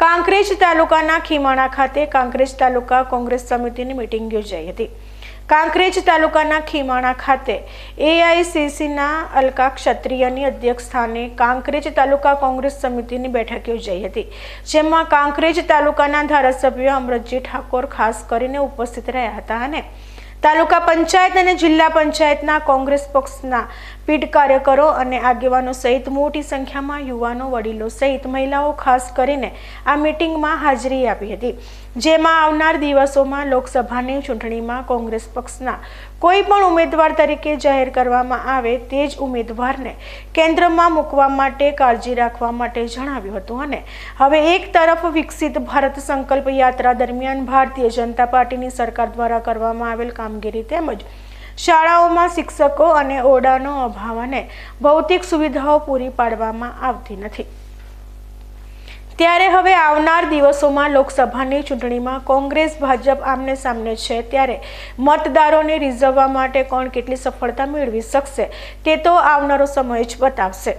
કાંકરેજ તાલુકાના ખીમાણા ખાતે કાંકરેજ તાલુકા કોંગ્રેસ સમિતિની મિટિંગ યોજાઈ હતી. કાંકરેજ તાલુકાના ખીમાણા ખાતે એઆઈસીસીના અલકા ક્ષત્રિયની અધ્યક્ષ સ્થાને કાંકરેજ તાલુકા કોંગ્રેસ સમિતિની બેઠક યોજાઈ હતી, જેમાં કાંકરેજ તાલુકાના ધારાસભ્ય અમરતજી ઠાકોર ખાસ કરીને ઉપસ્થિત રહ્યા હતા અને તાલુકા પંચાયત અને જિલ્લા પંચાયતના કોંગ્રેસ પક્ષના પીઢ કાર્યકરો અને આગેવાનો સહિત મોટી સંખ્યામાં યુવાનો, વડીલો સહિત મહિલાઓ ખાસ કરીને આ મિટિંગમાં હાજરી આપી હતી. જેમાં આવનાર દિવસોમાં લોકસભાની ચૂંટણીમાં કોંગ્રેસ પક્ષના કોઈ પણ ઉમેદવાર તરીકે જાહેર કરવામાં આવે તે જ ઉમેદવારને કેન્દ્રમાં મૂકવા માટે કાળજી રાખવા માટે જણાવ્યું હતું અને હવે એક તરફ વિકસિત ભારત સંકલ્પ યાત્રા દરમિયાન ભારતીય જનતા પાર્ટીની સરકાર દ્વારા કરવામાં આવેલ કામગીરી તેમજ શાળાઓમાં શિક્ષકો અને ઓરડાનો અભાવ અને ભૌતિક સુવિધાઓ પૂરી પાડવામાં આવતી નથી. ત્યારે હવે આવનાર દિવસોમાં લોકસભાની ચૂંટણીમાં કોંગ્રેસ, ભાજપ આમને સામને છે ત્યારે મતદારોને રીઝવવા માટે કોણ કેટલી સફળતા મેળવી શકશે તે તો આવનારો સમય જ બતાવશે.